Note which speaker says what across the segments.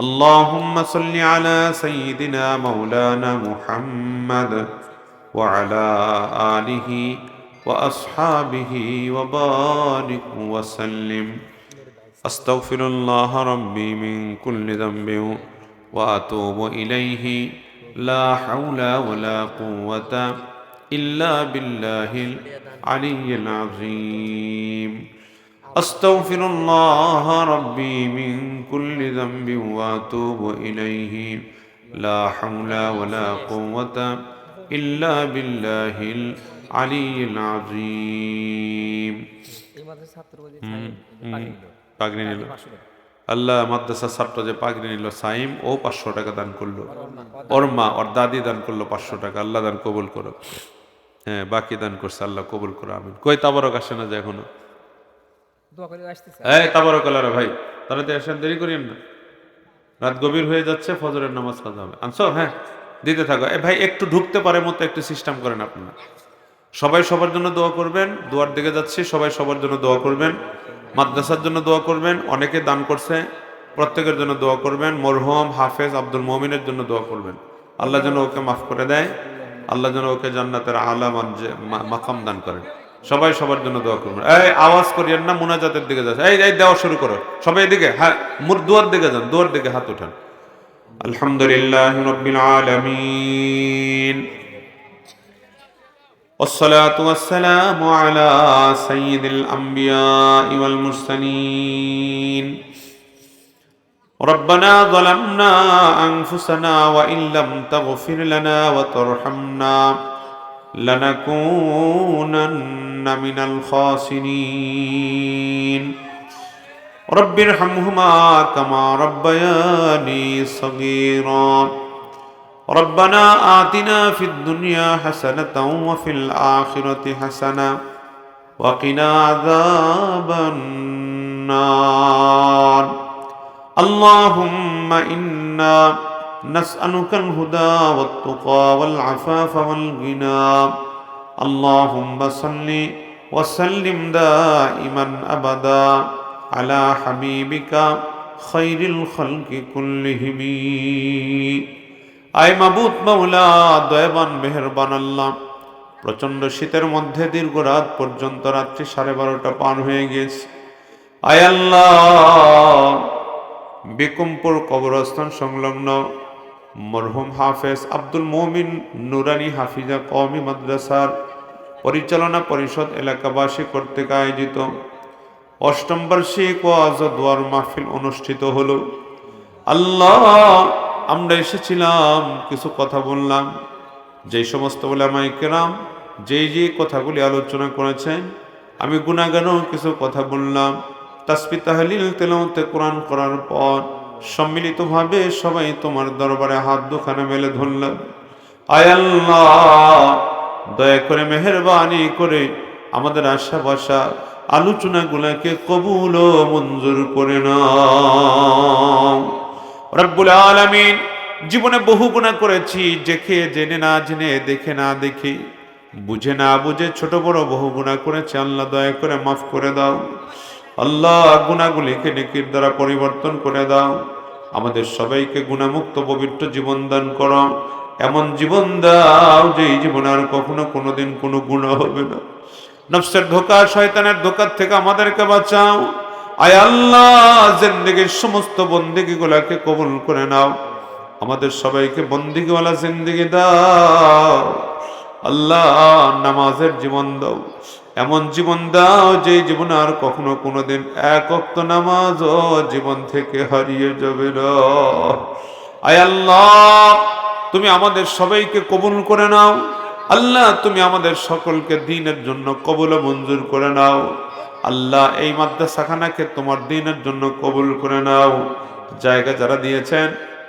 Speaker 1: اللهم صل على سيدنا مولانا محمد وعلى آله وأصحابه وبارك وسلم. أستغفر الله ربي من كل ذنب وأتوب إليه. لا حول ولا قوة إلا بالله العلي العظيم. استغفر الله ربي من كل ذنب واتوب اليه لا حول ولا قوه الا بالله العلي العظيم
Speaker 2: এই মাদ্রাসার ছাত্র বলছে
Speaker 1: হুম,
Speaker 2: পানি
Speaker 1: হুম,
Speaker 2: নিল।
Speaker 1: পাগড়ি নিল
Speaker 2: পাঁচশো টাকা।
Speaker 1: আল্লাহ মাদ্রাসার ছাত্র যে পাগড়ি নিল সাইম ও পাঁচশো টাকা দান করলো ওর মা ওর দাদি দান করলো পাঁচশো টাকা আল্লাহ দান কবুল করো হ্যাঁ বাকি দান করছে আল্লাহ কবুল করো আমিন কই তাবারক আসে না যে এখনো
Speaker 2: দোয়া করে আসতেছে
Speaker 1: হয়ে ঢুকতে পারে মতো দোয়ার দিকে যাচ্ছি, সবাই সবার জন্য দোয়া করবেন। মাদ্রাসার জন্য দোয়া করবেন, অনেকে দান করছে, প্রত্যেকের জন্য দোয়া করবেন। মরহম হাফেজ আব্দুল মমিনের জন্য দোয়া করবেন। আল্লাহ যেন ওকে মাফ করে দেয়, আল্লাহ যেন ওকে জান্নাতের আলা মাকাম দান করেন। সবাই সবার জন্য দোয়া করবেন এই আওয়াজ করিয়েন না মুনাজাতের দিকে যাচ্ছে এই এই দেওয়া শুরু করো সবাই এদিকে হ্যাঁ মুর দুয়ার দিকে যান দুয়ার দিকে হাত উঠান আলহামদুলিল্লাহ রব্বিল আলামিন والصلاة والسلام على سيد الأنبياء والمرسلين ربنا ظلمنا أنفسنا وإن لم تغفر لنا وترحمنا لنكونن من الخاسرين. رب ارحمهما كما ربياني صغيرا. ربنا آتنا في الدنيا حسنة وفي الآخرة حسنة وقنا عذاب النار. اللهم إنا نسألك الهدى والتقى والعفاف والغنى اللهم صل وسلم دائما أبدا على حبيبك خير الخلق كلهم আয় মাবুত মাওলা দয়াবান মেহেরবান আল্লাহ প্রচন্ড শীতের মধ্যে দীর্ঘ রাত পর্যন্ত রাত্রি সাড়ে বারোটা পার হয়ে গেছে আয় আল্লাহ বিকুমপুর কবরস্থান সংলগ্ন মরহুম হাফেজ আব্দুল মমিন নুরানি হাফিজা কওমি মাদ্রাসার পরিচালনা পরিষদ এলাকাবাসী কর্তৃক আয়োজিত অষ্টম বার্ষিক ওয়াজ দোয়ার মাহফিল অনুষ্ঠিত হলো। আল্লাহ, আমরা এসেছিলাম, কিছু কথা বললাম। যেই সমস্ত ওলামাই কেরাম যেই যে কথাগুলি আলোচনা করেছেন, আমি গুণাগানও কিছু কথা বললাম। তাসপি তাহলিল তেলাওতে কোরআন করার পর সম্মিলিতভাবে সবাই তোমার দরবারে হাত দুখানে মেলে ধরলাম আয় আল্লাহ, দয়া করে মেহরবানি করে আমাদের আশা ভাষা আলোচনাগুলোকে কবুল ও মঞ্জুর করে নাও। রব্বুল আলামিন, জীবনে বহু গুণা করেছি দেখে জেনে, না জেনে, দেখে, না দেখে, বুঝে, না বুঝে ছোট বড় বহু গুণা করেছে। আল্লাহ দয়া করে মাফ করে দাও। আল্লাহ গুণাগুলিকে নেকির দ্বারা পরিবর্তন করে দাও। আমাদের সবাইকে গুণামুক্ত পবিত্র জীবন দান করো। এমন জীবন দাও যে এই জীবনে আর কখনো কোনোদিন কোনো গুণা হবে না। নফসের ধোকা, শয়তানের ধোকার থেকে আমাদেরকে বাঁচাও। আয় আল্লাহ, জিন্দগির সমস্ত বন্দিগি গুলাকে কবুল করে নাও। আমাদের সবাইকে বন্দিগিওয়ালা জিন্দগি দাও। আল্লাহ নামাজের জীবন দাও। এমন জীবন দাও যে জীবন আর কখনো কোনোদিন এক অক্ত নামাজ ও জীবন থেকে হারিয়ে যাবে আয় আল্লাহ, তুমি আমাদের সবাইকে কবুল করে নাও। আল্লাহ, তুমি আমাদের সকলকে দিনের জন্য কবুল মঞ্জুর করে নাও। আল্লাহ, এই মাদ্রাসাখানাকে তোমার দিনের জন্য কবুল করে নাও। জায়গা যারা দিয়েছেন,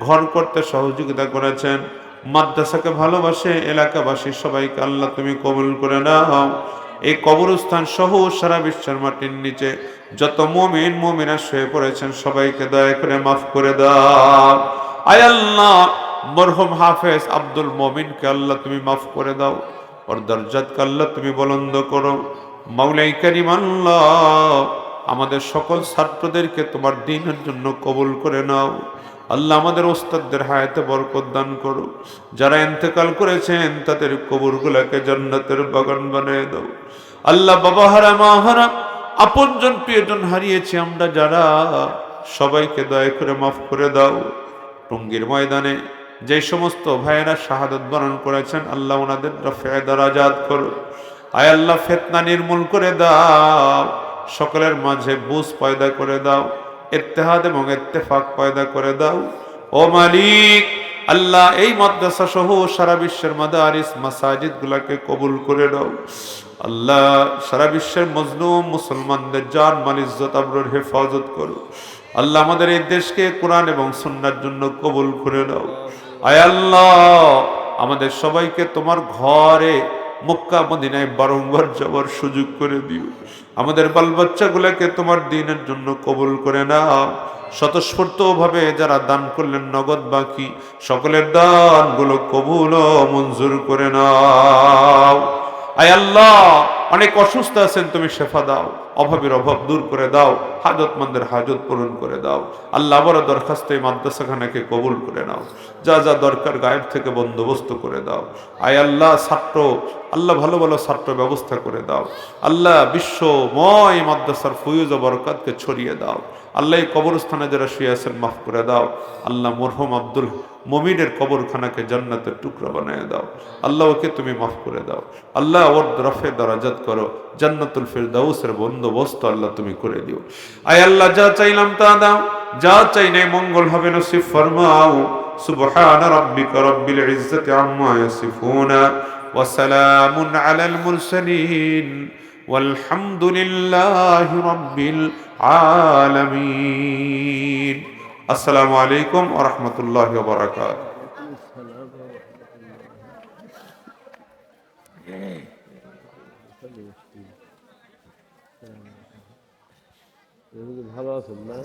Speaker 1: ঘর করতে সহযোগিতা করেছেন মাদ্রাসাকে ভালোবাসে, এলাকাবাসী সবাইকে আল্লাহ তুমি কবুল করে নাও। এই কবরস্থান সহ সারা বিশ্বের মাটির নিচে যত মমিন মমিনা শুয়ে পড়েছেন, সবাইকে দয়া করে মাফ করে দাও। আয় আল্লাহ, মরহুম হাফেজ আব্দুল মমিনকে আল্লাহ তুমি মাফ করে দাও। ওর দরজাতকে আল্লাহ তুমি বলন্দ করো। মাওলাই করিম আল্লাহ, আমাদের সকল ছাত্রদেরকে তোমার দিনের জন্য কবুল করে নাও। আল্লাহ আমাদের ওস্তাদদের হায়াতে বরকত দান করো যারা ইন্তেকাল করেছেন, তাদের কবরগুলোকে জান্নাতের বাগান বানিয়ে দাও। আল্লাহ বাবা হারা, মা হারা, আপনজন প্রিয়জন হারিয়েছি আমরা যারা, সবাইকে দয়া করে মাফ করে দাও। টঙ্গীর ময়দানে যে সমস্ত ভাইয়েরা শাহাদত বরণ করেছেন, আল্লাহ ওনাদের রফেদার আজাদ করো আয় আল্লাহ, ফেতনা নির্মূল করে দাও। সকলের মাঝে বুঝ পয়দা করে দাও। ইত্তেহাদ এবং ইত্তেফাক পয়দা করে দাও। ও মালিক, আল্লাহ এই মাদ্রাসা সহ সারা বিশ্বের মাদারিস মাসাজিদ গুলাকে কবুল করে দাও আল্লাহ সারা বিশ্বের মজলুম মুসলমানদের জান, মাল, ইজ্জত আবরুর হেফাজত করো। আল্লাহ আমাদের এই দেশকে কোরআন এবং সুন্নার জন্য কবুল করে দাও আয় আল্লাহ, আমাদের সবাইকে তোমার ঘরে মক্কা মদিনায় বারংবার যাওয়ার সুযোগ করে দিও। আমাদের বাল বাচ্চাগুলোকে তোমার দিনের জন্য কবুল করে না স্বতঃস্ফূর্ত ভাবে যারা দান করলেন নগদ বাকি, সকলের দানগুলো কবুল মঞ্জুর করে নাও। আয় আল্লাহ, অনেক অসুস্থ আছেন, তুমি শেফা দাও। অভাবের অভাব দূর করে দাও, হাজতমন্দের হাজত পূরণ করে দাও। আল্লাহ বড় দরখাস্ত এই মাদ্রাসাখানাকে কবুল করে নাও। যা যা দরকার গায়েব থেকে বন্দোবস্ত করে দাও। আয় আল্লাহ, ছাত্র, আল্লাহ ভালো ভালো ছাত্র ব্যবস্থা করে দাও। আল্লাহ বিশ্বময় মাদ্রাসার ফুয়ুজ ও বরকাতকে ছড়িয়ে দাও। আল্লাহ কবরস্থানে যারা শুয়ে আছেন, মাফ করে দাও। আল্লাহ মরহম আব্দুল মমিনের কবরখানাকে জান্নাতের টুকরা বানিয়ে দাও আল্লাহ ওকে তুমি মাফ করে দাও আল্লাহ ওর রফে দরাজাত করো জান্নাতুল ফিরদাউসের বন্দোবস্ত আল্লাহ তুমি করে দিও আয় আল্লাহ যা চাইলাম তা দাও যা চাই নাই মঙ্গল হবে নসিব ফরমাও সুবহান রাব্বিকা রব্বিল ইজ্জাতি আম্মা ইয়াসিফুনা ওয়া সালামুন আলাল মুরসালিন والحمد لله رب العالمين السلام عليكم ورحمة الله وبركاته. خلاص الله